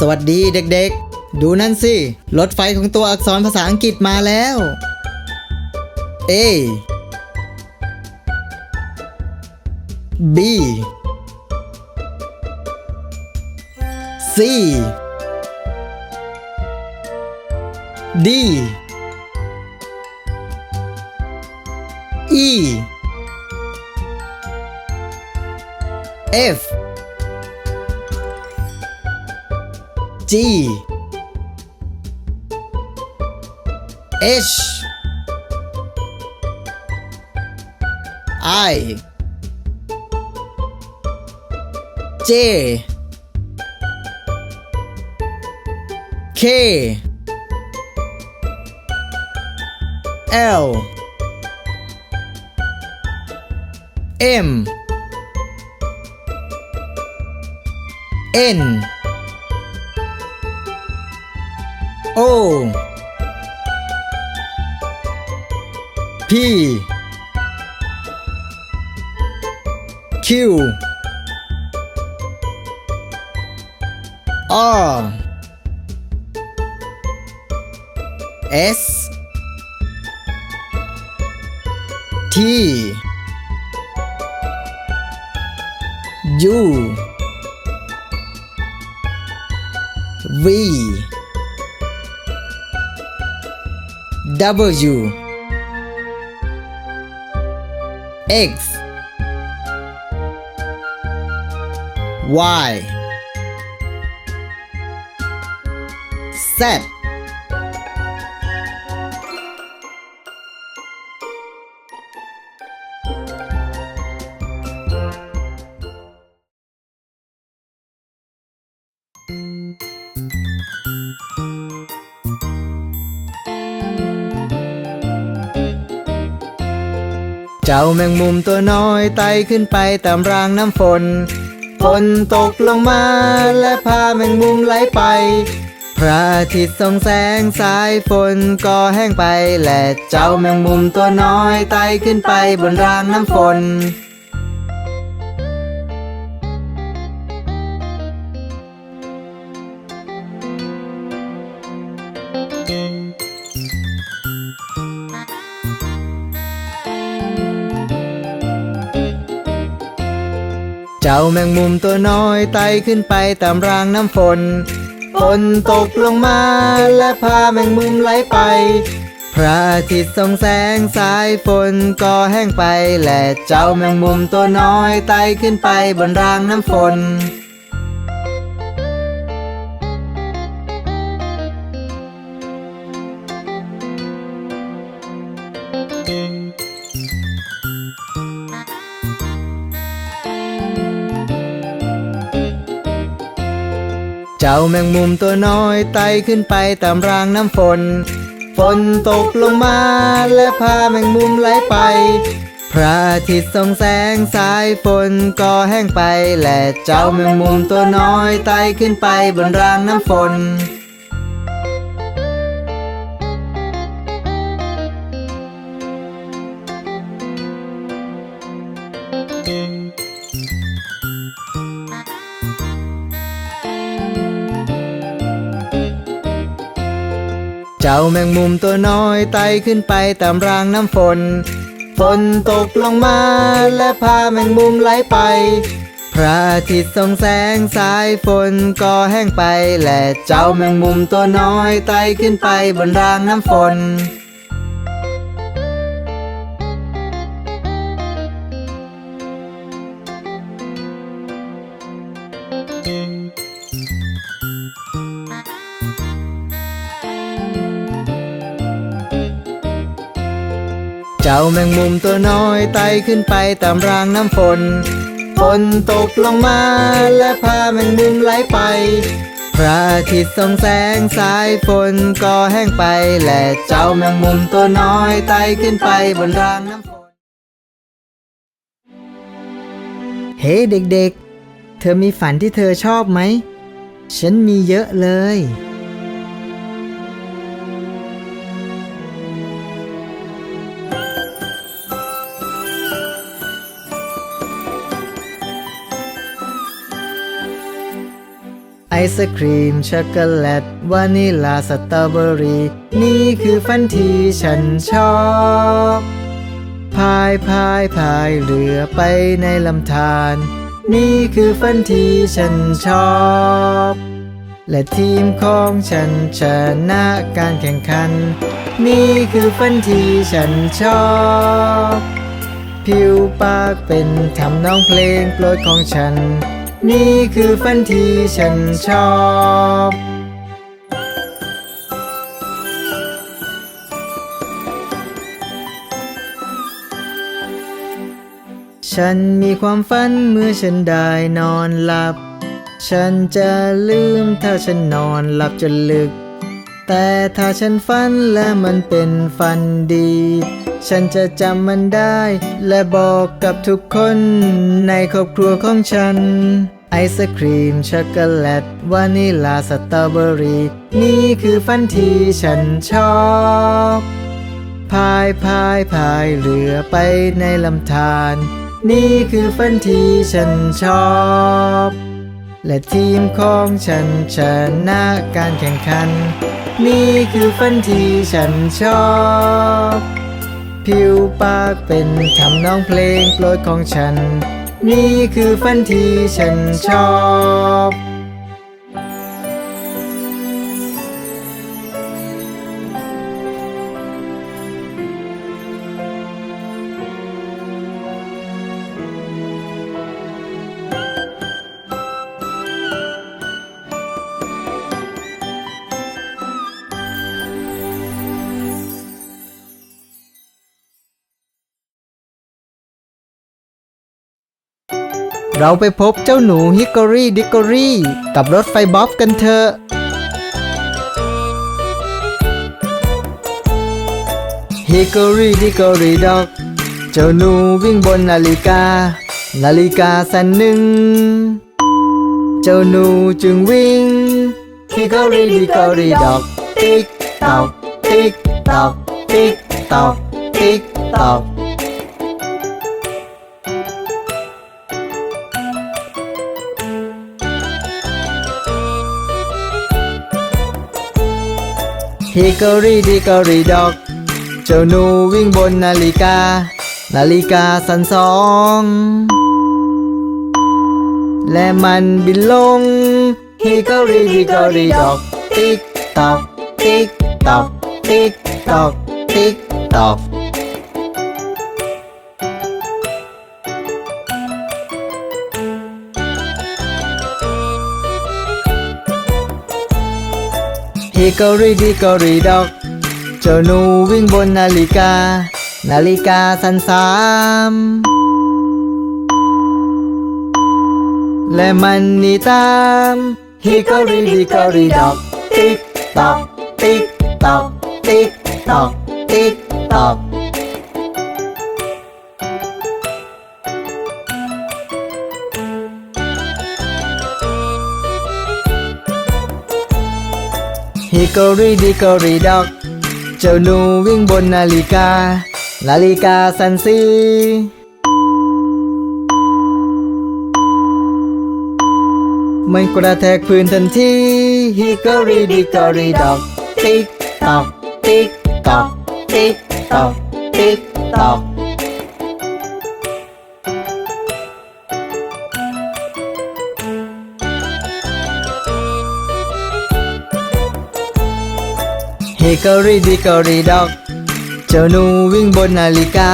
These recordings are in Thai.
สวัสดีเด็กๆ ดูนั่นสิ รถไฟของตัวอักษรภาษาอังกฤษมาแล้ว A B C D E F G. H I. J. K. L. M. N O P Q R S T U V W. X. Y. Z เจ้าแมงมุมตัวน้อยไต่ขึ้นไปตามรางน้ำฝน ฝนตกลงมาและพาแมงมุมไหลไป พระอาทิตย์ส่องแสงสายฝนก็แห้งไป และเจ้าแมงมุมตัวน้อยไต่ขึ้นไปบนรางน้ำฝน เจ้าแมงมุมตัวน้อยไต่ขึ้นไปตามรางน้ำฝน ฝนตกลงมาและพาแมงมุมไหลไป พระอาทิตย์ส่องแสงสายฝนก็แห้งไป และเจ้าแมงมุมตัวน้อยไต่ขึ้นไปบนรางน้ำฝน จ้าแมงมุมตัวน้อยไต่ขึ้นไปตามรางน้ำฝน ฝนตกลงมาและพาแมงมุมไหลไป พระอาทิตย์ส่องแสงสายฝนก็แห้งไป และเจ้าแมงมุมตัวน้อยไต่ขึ้นไปบนรางน้ำฝน จ้าแมงมุมตัวน้อยไต่ขึ้นไปตามรางน้ำฝน ฝนตกลงมาและพาแมงมุมไหลไป พระอาทิตย์ส่องแสงสายฝนก็แห้งไป และเจ้าแมงมุมตัวน้อยไต่ขึ้นไปบนรางน้ำฝน เจ้าแมงมุมตัวน้อยไต่ขึ้นไปตามรางน้ำฝน ฝนตกลงมาและพาแมงมุมไหลไป พระอาทิตย์ส่องแสงสายฝนก็แห้งไป และเจ้าแมงมุมตัวน้อยไต่ขึ้นไปบนรางน้ำฝน เฮ้เด็กๆ เธอมีฝันที่เธอชอบไหม ฉันมีเยอะเลย ศครีมช็อกโกแลตวานิลาสตรอเบอรี่นี่คือฝันที่ฉันชอบพายพายพายเรือไปในลำธารนี่คือฝันที่ฉันชอบ และทีมของฉันชนะการแข่งขัน นี่คือฝันที่ฉันชอบ ผิวปากเป็นทำนองเพลงโปรดของฉัน นี่คือฝันที่ฉันชอบฉันมีความฝันเมื่อฉันได้นอนหลับ ฉันจะลืมถ้าฉันนอนหลับจนลึก แต่ถ้าฉันฝันและมันเป็นฝันดี ฉันจะจำมันได้ และบอกกับทุกคนในครอบครัวของฉัน ไอศครีมช็อกโกแลตวานิลาสตรอเบอรี่นี่คือฝันที่ฉันชอบพายพายพายเรือไปในลำธารนี่คือฝันที่ฉันชอบ และทีมของฉันชนะการแข่งขัน นี่คือฟันที่ฉันชอบ ผิวปากเป็นทำนองเพลงโปรดของฉัน นี่คือฟันที่ฉันชอบ เราไปพบเจ้าหนูฮิกกอรี่ดิกกอรี่ กับรถไฟบ๊อบกันเถอะฮิกกอรี่ดิกกอรี่ดอก เจ้าหนูวิ่งบนนาฬิกา นาฬิกาสันหนึ่ง เจ้าหนูจึงวิ่งฮิกกอรี่ดิกกอรี่ดอก ติ๊กตอกติ๊กตอกติ๊กตอกติ๊กตอก ฮิกอรี่ดิกอรี่ดอก เจ้าหนูวิ่งบนนาฬิกา นาฬิกาสันสอง และมันบินลงฮิกอรี่ดิกกอรี่ดอก ติ๊กตอกติ๊กตอกติ๊กตอกติ๊กตอก ฮิกกอรีดิกกอรีดอก เจ้าหนูวิ่งบนนาฬิกา นาฬิกาสันสามและมันนี่ตามฮิกกอรีดิกกอรีดอกติ๊กตอกติ๊กตอกติ๊กตอกติ๊กตอก ฮิกอรี่ดิกอรี่ดอก เจ้าหนูวิ่งบนนาฬิกา นาฬิกาสันสีมันกระแทกพื้นทันทีฮิกอรี่ดิกกอรี่ดอก ติ๊กตอก ติ๊กตอก ติ๊กตอก ติ๊กตอก กกอรี่ดิกอรี่ดอกเจ้าหนูวิ่งบนนาฬิกา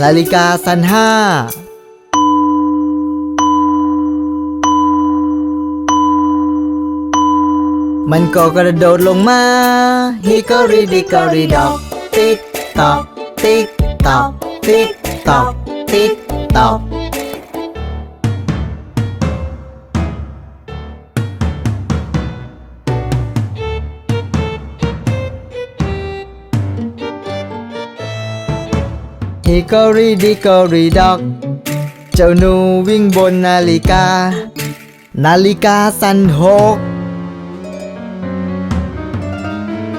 นาฬิกาสันห้ามันก็กระโดดลงมาฮิกอรี่ดิกกอรี่ดอกติ๊กตอกติ๊กตอกติ๊กตอกติ๊กตอก ฮิกอรีดิกอรีดอก เจ้าหนูวิ่งบนนาฬิกา นาฬิกาสั่นหก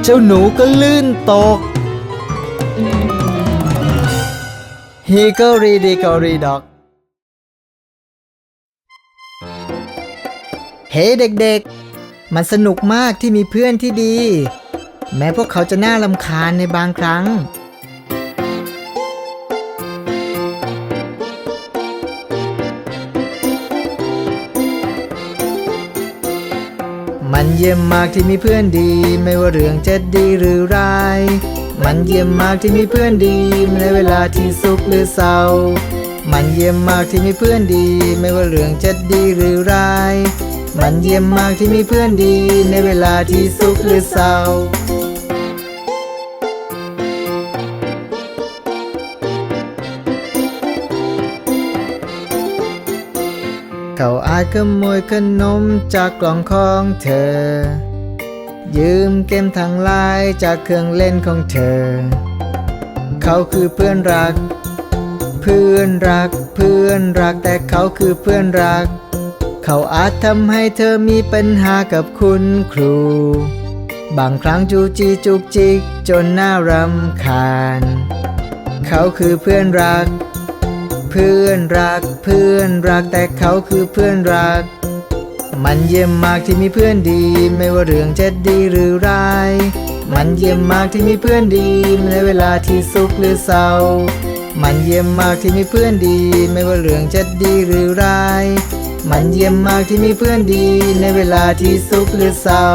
เจ้าหนูก็ลื่นตกฮิกอรีดิกอรีดอก เฮ้เด็กๆ มันสนุกมากที่มีเพื่อนที่ดี แม้พวกเขาจะน่าลำคาญในบางครั้ง มันเยี่ยมมากที่มีเพื่อนดี ไม่ว่าเรื่องจะดีหรือร้าย มันเยี่ยมมากที่มีเพื่อนดีในเวลาที่สุขหรือเศร้า มันเยี่ยมมากที่มีเพื่อนดี ไม่ว่าเรื่องจะดีหรือร้าย มันเยี่ยมมากที่มีเพื่อนดีในเวลาที่สุขหรือเศร้า ขโมยขนมจากกล่องของเธอ ยืมเกมทางไลน์จากเครื่องเล่นของเธอ เขาคือเพื่อนรัก เพื่อนรัก เพื่อนรักแต่เขาคือเพื่อนรัก เขาอาจทำให้เธอมีปัญหากับคุณครู บางครั้งจูจีจุกจิกจนน่ารำคาญ เขาคือเพื่อนรัก เพื่อนรักเพื่อนรักแต่เขาคือเพื่อนรัก มันเยี่ยมมากที่มีเพื่อนดี ไม่ว่าเรื่องจะดีหรือร้าย มันเยี่ยมมากที่มีเพื่อนดีในเวลาที่สุขหรือเศร้า มันเยี่ยมมากที่มีเพื่อนดี ไม่ว่าเรื่องจะดีหรือร้าย มันเยี่ยมมากที่มีเพื่อนดีในเวลาที่สุขหรือเศร้า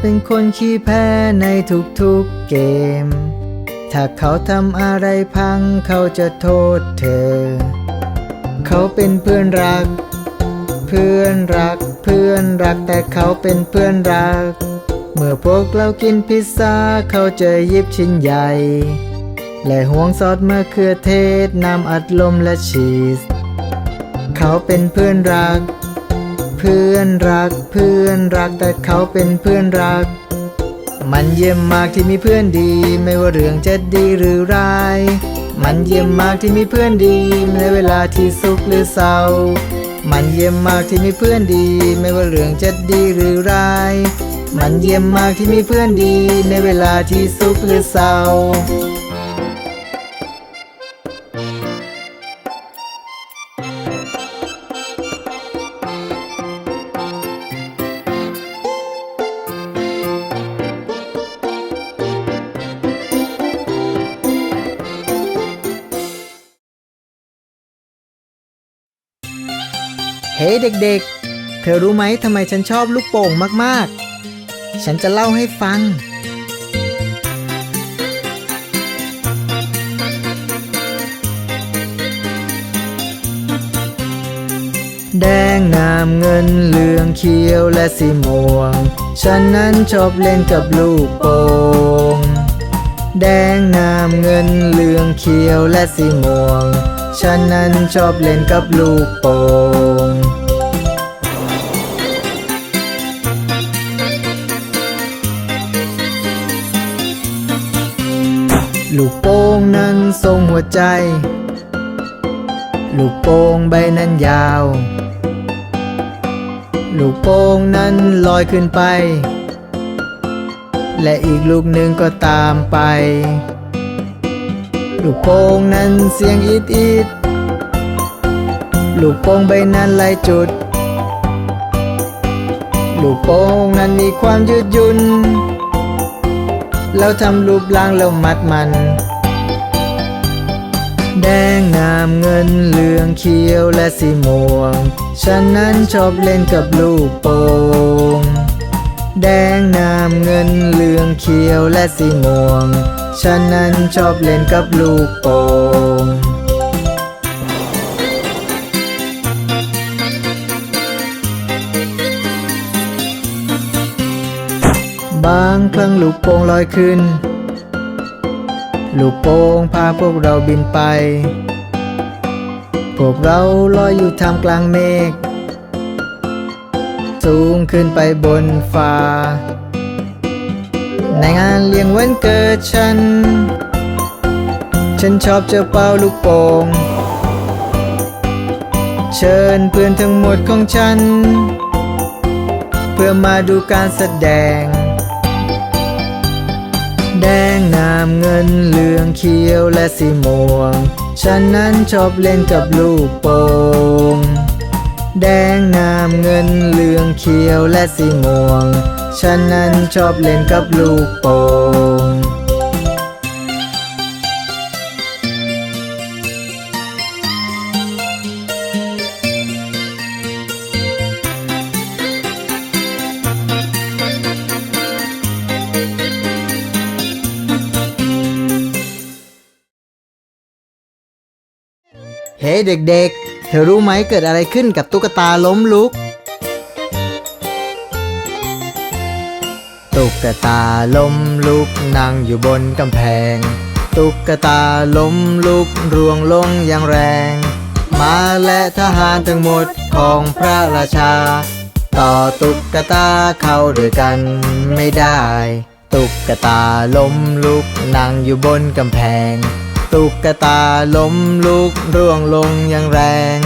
เป็นคนขี้แพ้ในทุกๆเกม ถ้าเขาทำอะไรพังเขาจะโทษเธอ เขาเป็นเพื่อนรัก เพื่อนรักเพื่อนรักแต่เขาเป็นเพื่อนรัก เมื่อพวกเรากินพิซซ่าเขาจะหยิบชิ้นใหญ่ และห่วงซอสมะเขือเทศน้ำอัดลมและชีส เขาเป็นเพื่อนรัก เพื่อนรักเพื่อนรักแต่เขาเป็นเพื่อนรัก มันเยี่ยมมากที่มีเพื่อนดี ไม่ว่าเรื่องจะดีหรือร้าย มันเยี่ยมมากที่มีเพื่อนดีในเวลาที่สุขหรือเศร้า มันเยี่ยมมากที่มีเพื่อนดี ไม่ว่าเรื่องจะดีหรือร้าย มันเยี่ยมมากที่มีเพื่อนดีในเวลาที่สุขหรือเศร้า เฮ้เด็กๆ เธอรู้ไหมทำไมฉันชอบลูกโป่งมากๆ ฉันจะเล่าให้ฟัง แดงงามเงินเหลืองเขียวและสีม่วง ฉันนั้นชอบเล่นกับลูกโป่ง แดงงามเงินเหลืองเขียวและสีม่วง ฉันนั้นชอบเล่นกับลูกโป่ง ลูกโป่งนั้นทรงหัวใจ ลูกโป่งใบนั้นยาว ลูกโป่งนั้นลอยขึ้นไป และอีกลูกหนึ่งก็ตามไป ลูกโป่งนั้นเสียงอีดอีดลูกโป่งใบนั้นลายจุด ลูกโป่งนั้นมีความยืดหยุ่น แล้วทำรูปร่างแล้วมัดมัน แดงงามเงินเหลืองเขียวและสีม่วง ฉันนั้นชอบเล่นกับลูกโป่งแดงงามเงินเหลืองเขียวและสีม่วง ฉันนั้นชอบเล่นกับลูกโป่ง บางครั้งลูกโป่งลอยขึ้น ลูกโป่งพาพวกเราบินไป พวกเราลอยอยู่ท่ามกลางเมฆ สูงขึ้นไปบนฟ้า ในงานเลี้ยงวันเกิดฉัน ฉันชอบเจอเป่าลูกโป่ง เชิญเพื่อนทั้งหมดของฉัน เพื่อมาดูการแสดง แดงน้ำเงินเหลืองเขียวและสีม่วง ฉันนั้นชอบเล่นกับลูกโป่ง แดงน้ำเงินเหลืองเขียวและสีม่วง ฉันนั้นชอบเล่นกับลูกโป่ง ฮ้เด็กๆ เธอรู้ไหมเกิดอะไรขึ้นกับตุ๊กตาล้มลุก ตุ๊กตาล้มลุกนั่งอยู่บนกำแพง ตุ๊กตาล้มลุกร่วงลงอย่างแรง มาและทหารทั้งหมดของพระราชา ต่อตุ๊กตาเข้าด้วยกันไม่ได้ ตุ๊กตาล้มลุกนั่งอยู่บนกำแพง ตุ๊กตาล้มลุกร่วงลงอย่างแรง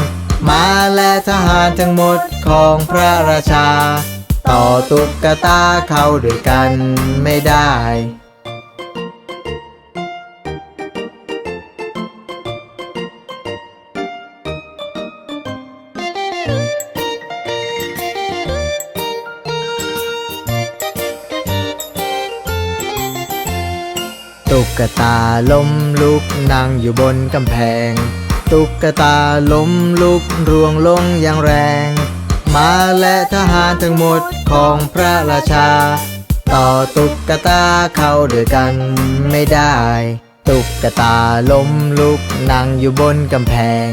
มาและทหารทั้งหมดของพระราชา ต่อตุ๊กตาเข้าด้วยกันไม่ได้ กตาล้มลุกนั่งอยู่บนกำแพง ตุ๊กตาล้มลุกร่วงลงอย่างแรง มาและทหารทั้งหมดของพระราชา ต่อตุ๊กตาเข้าด้วยกันไม่ได้ ตุ๊กตาล้มลุกนั่งอยู่บนกำแพง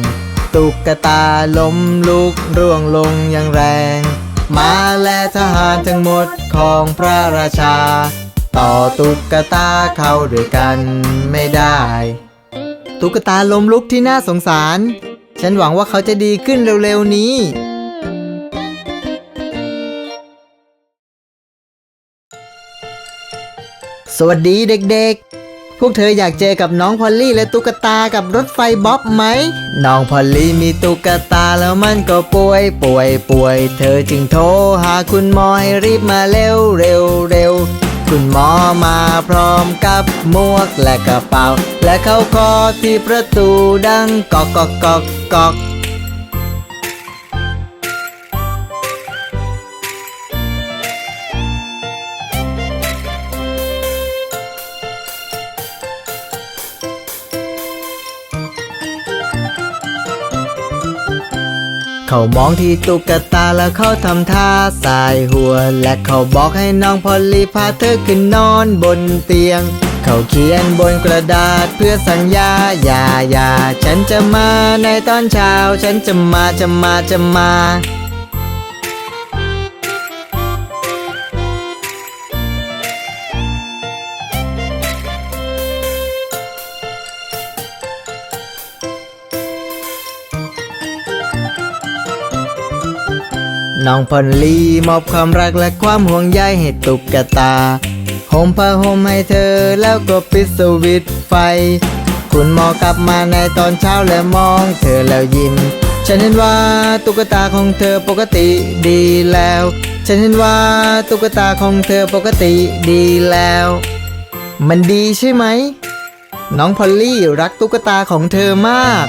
ตุ๊กตาล้มลุกร่วงลงอย่างแรง มาและทหารทั้งหมดของพระราชา ต่อตุ๊กตาเข้าด้วยกันไม่ได้ ตุ๊กตาล้มลุกที่น่าสงสาร ฉันหวังว่าเขาจะดีขึ้นเร็วๆนี้ สวัสดีเด็กๆ พวกเธออยากเจอกับน้องพอลลี่และตุ๊กตากับรถไฟบ๊อบไหม น้องพอลลี่มีตุ๊กตาแล้วมันก็ป่วยป่วยป่วย เธอจึงโทรหาคุณหมอให้รีบมาเร็วเร็วเร็ว คุณหมอมาพร้อมกับหมวกและกระเป๋า และเขาเคอที่ประตูดังกอกกอกกอกกอก เขามองที่ตุ๊กตาแล้วเขาทำท่าสายหัว และเขาบอกให้น้องพอลลี่พาเธอขึ้นนอนบนเตียง เขาเขียนบนกระดาษเพื่อสัญญาอย่าอย่าฉันจะมาในตอนเช้า ฉันจะมาจะมาจะมา น้องพอลลี่มอบความรักและความห่วงใยให้ตุ๊กตาห่มผ้าห่มให้เธอแล้วก็ปิดสวิตไฟ คุณหมอกลับมาในตอนเช้าและมองเธอแล้วยิ้ม ฉันเห็นว่าตุ๊กตาของเธอปกติดีแล้ว ฉันเห็นว่าตุ๊กตาของเธอปกติดีแล้ว มันดีใช่ไหม น้องพอลลี่รักตุ๊กตาของเธอมาก